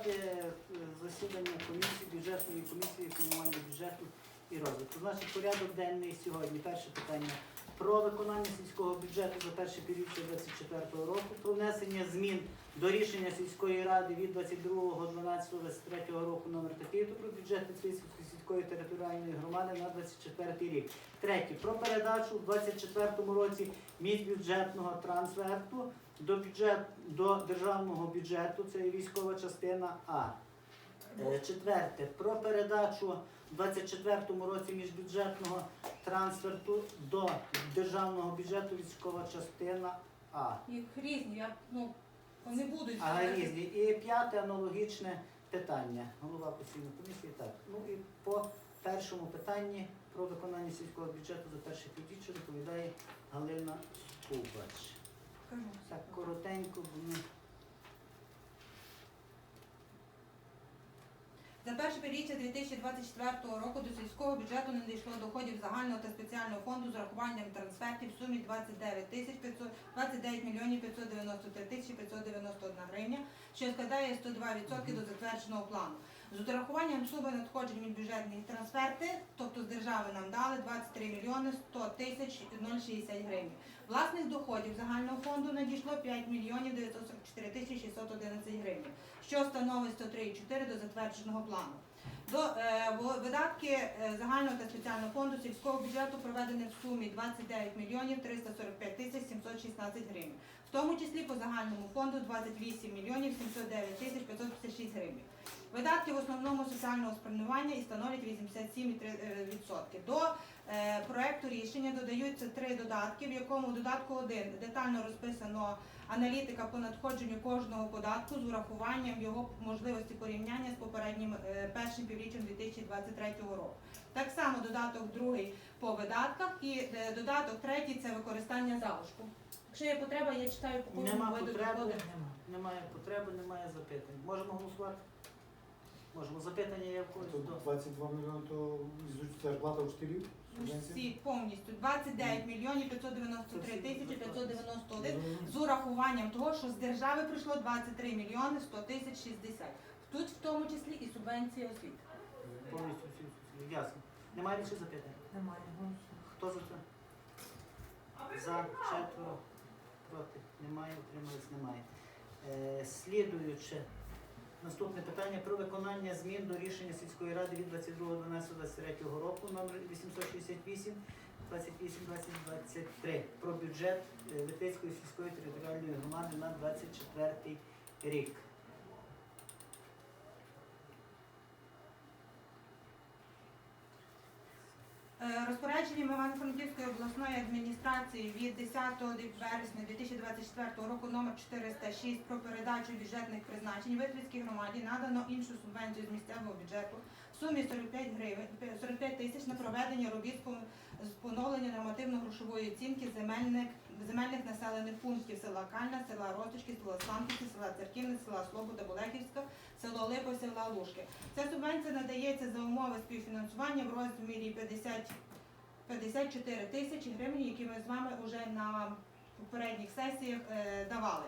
розпочати е, засідання комісії, бюджетної комісії, формування бюджету і розвитку. Значить, порядок денний сьогодні. Перше питання про виконання сільського бюджету за перше півріччя 2024 року, про внесення змін до рішення сільської ради від 22.12.23 року номер такий про бюджет Литвицької сільської територіальної громади на 24 рік. Третє. Про передачу у 2024 році міськбюджетного трансферту до бюджет до державного бюджету. Це військова частина А. Е, Четверте. Про передачу у 24 році міжбюджетного трансферту до державного бюджету військова частина А. Їх різні, я, ну, вони будуть. А різні. І п'яте аналогічне питання. Голова постійної комісії. Так. Ну і по першому питанні про виконання сільського бюджету за перше півріччя доповідає Галина Скубач. Так коротенько, бо ми За перше півріччя 2024 року до сільського бюджету не дійшло доходів загального та спеціального фонду з урахуванням трансфертів в сумі 29 тисяч 500 29 мільйонів 593 тисячі 591 гривня, що складає 102% до затвердженого плану. З урахуванням суми надходжень від бюджетних трансферти, тобто з держави нам дали 23 мільйони 100 тисяч 060 гривень. Власних доходів загального фонду надійшло 5 мільйонів 944 тисячі 611 гривень, що становить 103,4 до затвердженого плану. До е, видатки е, загального та спеціального фонду сільського бюджету проведені в сумі 29 мільйонів 345 тисяч 716 гривень, в тому числі по загальному фонду 28 мільйонів 709 тисяч 556 гривень. Видатки в основному соціального спрямування і становлять 87,3%. До е, проекту рішення додаються три додатки, в якому в додатку 1 детально розписано аналітика по надходженню кожного податку з урахуванням його можливості порівняння з попереднім е, першим півріччям 2023 року. Так само додаток другий по видатках і е, додаток третій це використання залишку. Якщо є потреба, я читаю по кожному нема виду потреби, доходу. немає потреби, немає запитань. Можемо голосувати? Можемо. Запитання є в когось Тут 22 мільйони, то зарплата вчителів? Всі повністю 29 мільйонів 593 тисячі 591 з урахуванням того, що з держави прийшло 23 мільйони 100 тисяч 60. Тут в тому числі і субвенція освіти. повністю всі. всі. Ясно. Немає більше запитань. Немає. Хто за це? За четверо. Проти. Немає, утримались, немає. Е, слідуюче. Наступне питання про виконання змін до рішення сільської ради від 22.12.23 року номер 868 28-2023 про бюджет е, Литицької сільської територіальної громади на 24 рік. Е, Розпорядженням Івано-Франківської обласної адміністрації від 10 вересня 2024 року номер 406 про передачу бюджетних призначень Витвицькій громаді надано іншу субвенцію з місцевого бюджету в сумі 45 гривень 45 тисяч на проведення робіт з поновлення нормативно-грошової оцінки земельних земельних населених пунктів села Кальна, села Росточки, села Санківці, села Церківне, села Слобода, Болехівська, село Липо, села Лужки. Ця субвенція надається за умови співфінансування в розмірі 50 54 тисячі гривень, які ми з вами вже на попередніх сесіях е, давали.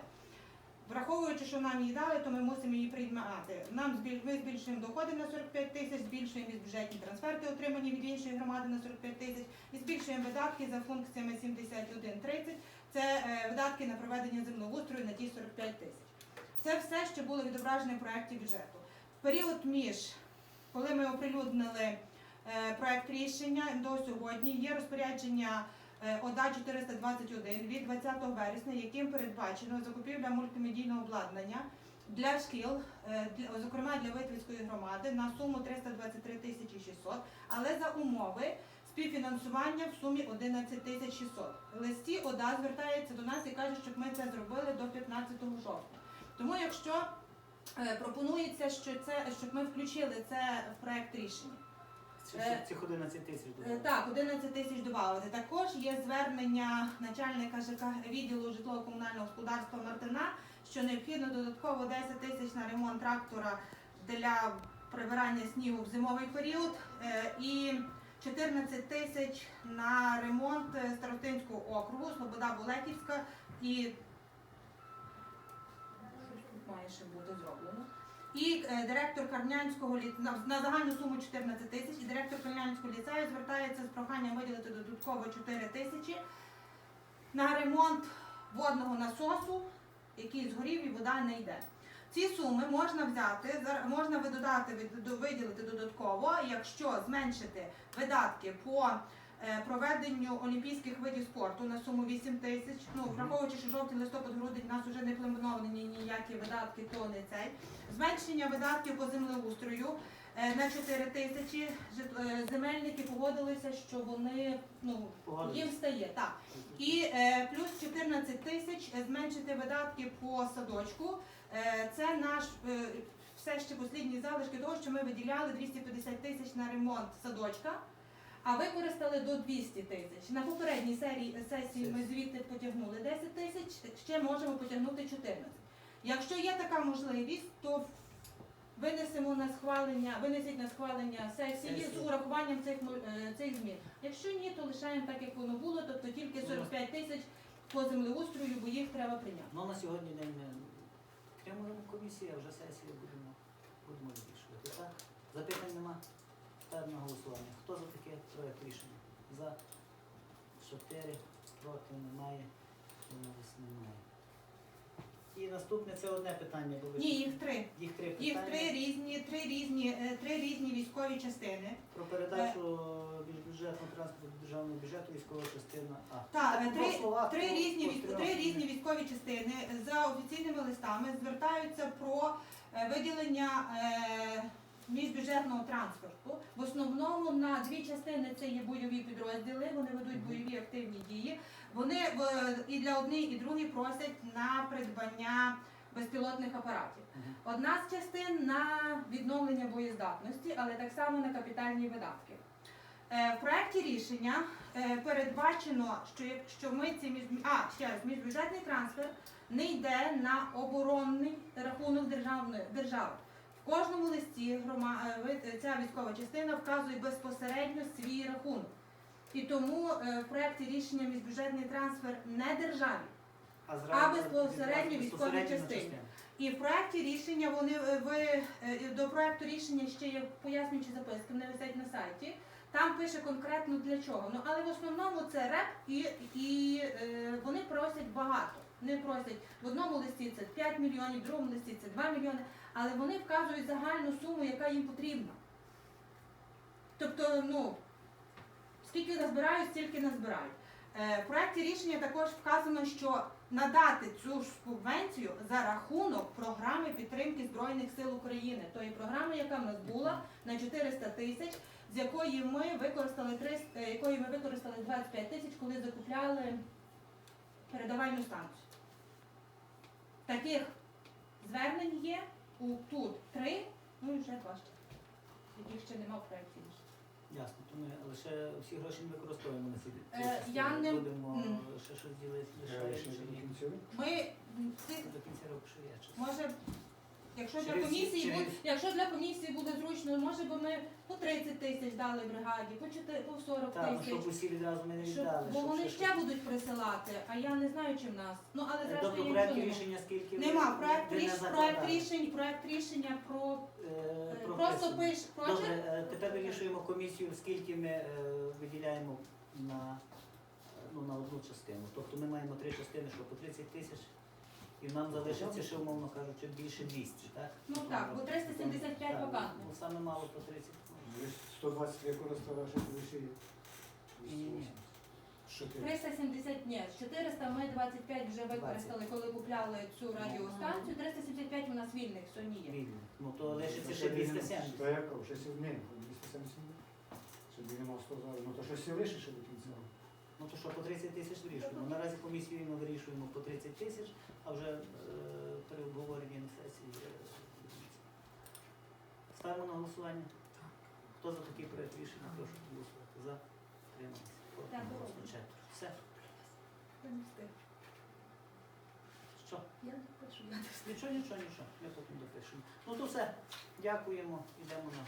Враховуючи, що нам її дали, то ми мусимо її приймати. Нам ми збільшуємо доходи на 45 тисяч, збільшуємо бюджетні трансферти, отримані від іншої громади на 45 тисяч, і збільшуємо видатки за функціями 7130. Це е, видатки на проведення землеустрою на ті 45 тисяч. Це все, що було відображено в проєкті бюджету. В період між, коли ми оприлюднили проект рішення до сьогодні, є розпорядження е, ОДА 421 від 20 вересня, яким передбачено закупівля мультимедійного обладнання для шкіл, е, зокрема для Витвицької громади, на суму 323 тисячі 600, але за умови співфінансування в сумі 11 тисяч 600. Листі ОДА звертається до нас і каже, щоб ми це зробили до 15 жовтня. Тому якщо е, пропонується, що це щоб ми включили це в проект рішення. Е, Цих 11 тисяч. Е, Так, 11 тисяч додати. Також є звернення начальника ЖК відділу житлово-комунального господарства Мартина, що необхідно додатково 10 тисяч на ремонт трактора для прибирання снігу в зимовий період е, і 14 тисяч на ремонт е, Старостинського округу, Слобода Булеківська і має ще бути зроблено. І е, директор Карнянського на, загальну суму 14 тисяч. І директор Карнянського ліцею звертається з проханням виділити додатково 4 тисячі на ремонт водного насосу, який згорів і вода не йде. Ці суми можна взяти, можна видодати, виділити додатково, якщо зменшити видатки по проведенню олімпійських видів спорту на суму 8 тисяч. Ну, враховуючи, що жовтий листопад грудень у нас вже не плановані ніякі видатки, то не цей. Зменшення видатків по землеустрою е, на 4 тисячі. Е, Земельники погодилися, що вони ну, їм стає так. І е, плюс 14 тисяч е, зменшити видатки по садочку. Е, це наш е, все ще послідні залишки того, що ми виділяли 250 тисяч на ремонт садочка, а використали до 200 тисяч. На попередній серії сесії ми звідти потягнули 10 тисяч, ще можемо потягнути 14. Якщо є така можливість, то винесемо на схвалення, винесіть на схвалення сесії з урахуванням цих, е, цих змін. Якщо ні, то лишаємо так, як воно було, тобто тільки 45 тисяч по землеустрою, бо їх треба прийняти. Ну на сьогодні день ми підтримуємо комісію, а вже сесію будемо, будемо вирішувати. Так? Запитань нема? Ставимо на голосування. Хто за таке проект рішення? За чотири, проти немає, немає. І наступне це одне питання, ви Ні, їх три. їх три Їх три різні, три різні, е, три різні військові частини. Про передачу бюджетного транспорту до державного бюджету військова частина А. Так, три, словах, три по- різні по військ- три різні військові частини за офіційними листами звертаються про е, виділення е, міжбюджетного транспорту. В основному на дві частини це є бойові підрозділи, вони ведуть бойові активні дії. Вони і для одних, і других просять на придбання безпілотних апаратів. Одна з частин на відновлення боєздатності, але так само на капітальні видатки. Е, В проєкті рішення е, передбачено, що якщо ми ці між... а, ще раз, міжбюджетний трансфер не йде на оборонний рахунок державної держави. В кожному листі е, ця військова частина вказує безпосередньо свій рахунок. І тому е, в проєкті рішення міжбюджетний трансфер не державі. А, А безпосередньо військовій частині. І в проєкті рішення вони е, ви до проєкту рішення ще є пояснюючі записки, вони висять на сайті. Там пише конкретно для чого. Ну але в основному це реп і, і вони просять багато. Вони просять в одному листі це 5 мільйонів, в другому листі це 2 мільйони, але вони вказують загальну суму, яка їм потрібна. Тобто, ну, скільки назбирають, стільки назбирають. Е, В проєкті рішення також вказано, що надати цю ж субвенцію за рахунок програми підтримки Збройних сил України, тої програми, яка в нас була на 400 тисяч, з якої ми використали 300, е, якої ми використали 25 тисяч, коли закупляли передавальну станцію. Таких звернень є у тут три, ну і вже два ще, яких ще немає в проєкті. Ясно, то ми лише всі гроші не використовуємо на ці Е, частини. я не- Будемо М. ще щось ділити, лише до кінця. Ми м, До кінця року що є час. Може, якщо для Через- комісії через- буде, якщо для комісії буде зручно, може би ми по 30 тисяч дали бригаді, по 4, по 40 Так, ну, тисяч. щоб усі відразу ми не Щоб, віддали. бо щоб вони ще ще будуть присилати, а я не знаю, чи в нас. Ну але Е, зрештою я нічого не можу. рішення скільки ви- Нема проект ви не ріш, проект закладали? рішень, проект рішення про Е, е, прописано. просто пиш Добре, прочерк. е, тепер вирішуємо комісію, скільки ми е, виділяємо на, е, ну, на одну частину. Тобто ми маємо три частини, що по 30 тисяч, і нам залишиться ще, умовно кажучи, більше 200, так? Ну так, бо 375 Так, вакантних. Ну, саме мало по 30. Ви 120 використали, ще лише є. Ні-ні-ні. Що ти? 370, ні, 400 ми 25 вже використали, коли купляли цю радіостанцію. 375 у нас вільних сьогодні є. Вільно. Ну то лишиться ще 270. Та яка? Щось і зміни. 270. Чи 90 зараз. Ну то щось і лише ще до кінця. Ну то що, по 30 тисяч вирішуємо. Наразі комісією ми вирішуємо по 30 тисяч, а вже е, при обговоренні на сесії. е, Ставимо на голосування. Хто за такий проект рішення, прошу голосувати. За. Трималися. Проти, Так, голосно, четверо. Все. Що? Я не хочу, я не. Нічого, нічого, нічого. Ми потім допишемо. Ну то все. Дякуємо. Йдемо на